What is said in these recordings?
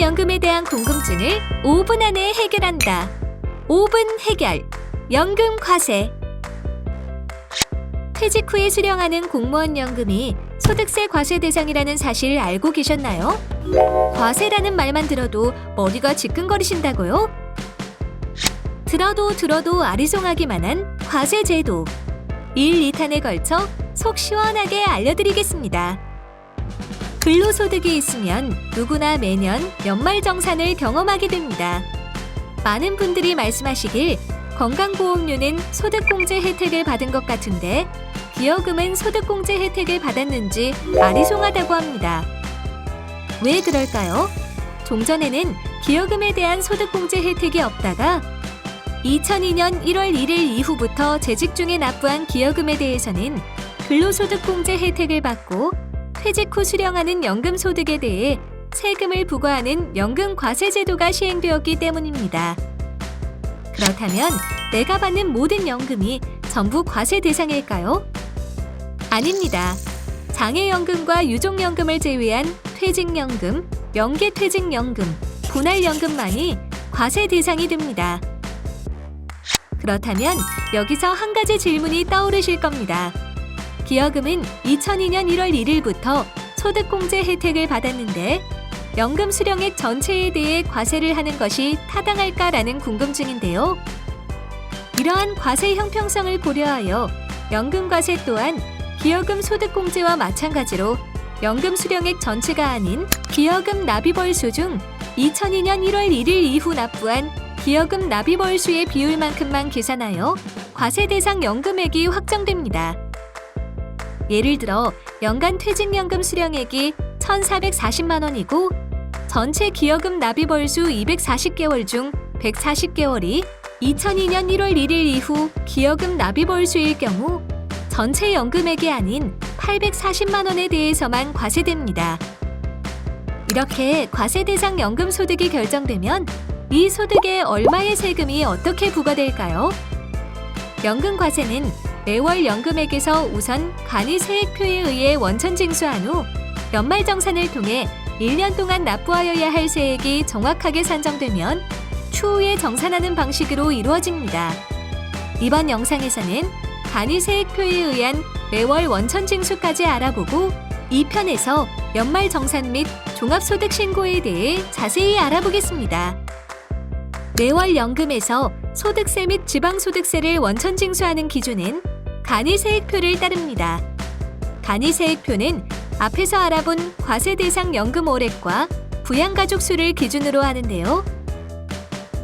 연금에 대한 궁금증을 5분 안에 해결한다. 5분 해결. 연금 과세. 퇴직 후에 수령하는 공무원 연금이 소득세 과세 대상이라는 사실 알고 계셨나요? 과세라는 말만 들어도 머리가 지끈거리신다고요? 들어도 들어도 아리송하기만 한 과세 제도. 1, 2탄에 걸쳐 속 시원하게 알려드리겠습니다. 근로소득이 있으면 누구나 매년 연말정산을 경험하게 됩니다. 많은 분들이 말씀하시길 건강보험료는 소득공제 혜택을 받은 것 같은데 기여금은 소득공제 혜택을 받았는지 아리송하다고 합니다. 왜 그럴까요? 종전에는 기여금에 대한 소득공제 혜택이 없다가 2002년 1월 1일 이후부터 재직 중에 납부한 기여금에 대해서는 근로소득공제 혜택을 받고 퇴직 후 수령하는 연금 소득에 대해 세금을 부과하는 연금 과세 제도가 시행되었기 때문입니다. 그렇다면 내가 받는 모든 연금이 전부 과세 대상일까요? 아닙니다. 장애연금과 유족연금을 제외한 퇴직연금, 명계퇴직연금, 분할연금만이 과세 대상이 됩니다. 그렇다면 여기서 한 가지 질문이 떠오르실 겁니다. 기여금은 2002년 1월 1일부터 소득공제 혜택을 받았는데 연금 수령액 전체에 대해 과세를 하는 것이 타당할까라는 궁금증인데요. 이러한 과세 형평성을 고려하여 연금 과세 또한 기여금 소득공제와 마찬가지로 연금 수령액 전체가 아닌 기여금 납입월수 중 2002년 1월 1일 이후 납부한 기여금 납입월수의 비율만큼만 계산하여 과세 대상 연금액이 확정됩니다. 예를 들어 연간 퇴직연금 수령액이 1,440만 원이고 전체 기여금 납입 월수 240개월 중 140개월이 2002년 1월 1일 이후 기여금 납입 월수일 경우 전체 연금액이 아닌 840만 원에 대해서만 과세됩니다. 이렇게 과세 대상 연금 소득이 결정되면 이 소득에 얼마의 세금이 어떻게 부과될까요? 연금 과세는 매월 연금액에서 우선 간이 세액표에 의해 원천 징수한 후 연말정산을 통해 1년 동안 납부하여야 할 세액이 정확하게 산정되면 추후에 정산하는 방식으로 이루어집니다. 이번 영상에서는 간이 세액표에 의한 매월 원천 징수까지 알아보고 2편에서 연말정산 및 종합소득 신고에 대해 자세히 알아보겠습니다. 매월 연금에서 소득세 및 지방소득세를 원천 징수하는 기준은 간이세액표를 따릅니다. 간이세액표는 앞에서 알아본 과세 대상 연금 월액과 부양가족 수를 기준으로 하는데요.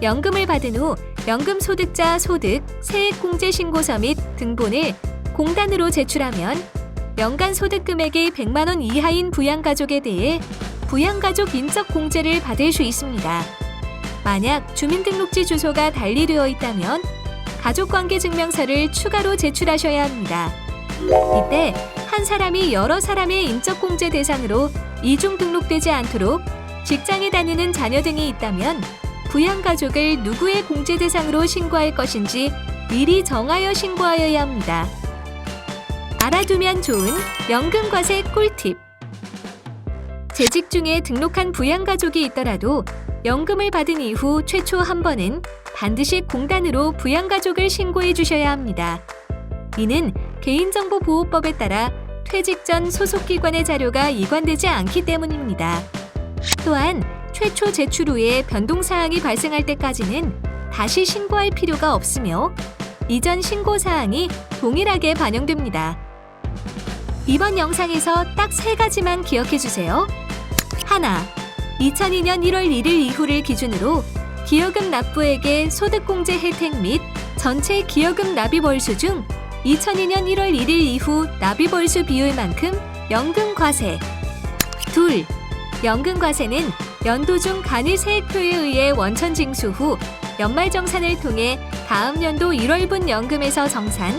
연금을 받은 후 연금 소득자 소득 세액 공제 신고서 및 등본을 공단으로 제출하면 연간 소득 금액이 100만 원 이하인 부양가족에 대해 부양가족 인적 공제를 받을 수 있습니다. 만약 주민등록지 주소가 달리 되어 있다면 가족관계 증명서를 추가로 제출하셔야 합니다. 이때 한 사람이 여러 사람의 인적공제 대상으로 이중 등록되지 않도록 직장에 다니는 자녀 등이 있다면 부양가족을 누구의 공제 대상으로 신고할 것인지 미리 정하여 신고하여야 합니다. 알아두면 좋은 연금과세 꿀팁. 재직 중에 등록한 부양가족이 있더라도 연금을 받은 이후 최초 한 번은 반드시 공단으로 부양가족을 신고해 주셔야 합니다. 이는 개인정보보호법에 따라 퇴직 전 소속기관의 자료가 이관되지 않기 때문입니다. 또한 최초 제출 후에 변동사항이 발생할 때까지는 다시 신고할 필요가 없으며 이전 신고사항이 동일하게 반영됩니다. 이번 영상에서 딱 세 가지만 기억해 주세요. 하나, 2002년 1월 1일 이후를 기준으로 기여금 납부액의 소득공제 혜택 및 전체 기여금 납입 월수 중 2002년 1월 1일 이후 납입 월수 비율만큼 연금 과세. 둘, 연금 과세는 연도 중 간이 세액표에 의해 원천 징수 후 연말 정산을 통해 다음 연도 1월분 연금에서 정산.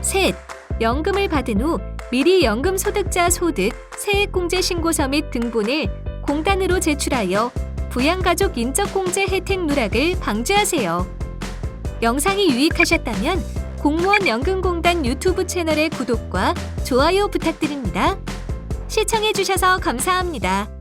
셋, 연금을 받은 후 미리 연금 소득자 소득 세액공제 신고서 및 등본을 공단으로 제출하여 부양가족 인적공제 혜택 누락을 방지하세요. 영상이 유익하셨다면 공무원 연금공단 유튜브 채널의 구독과 좋아요 부탁드립니다. 시청해주셔서 감사합니다.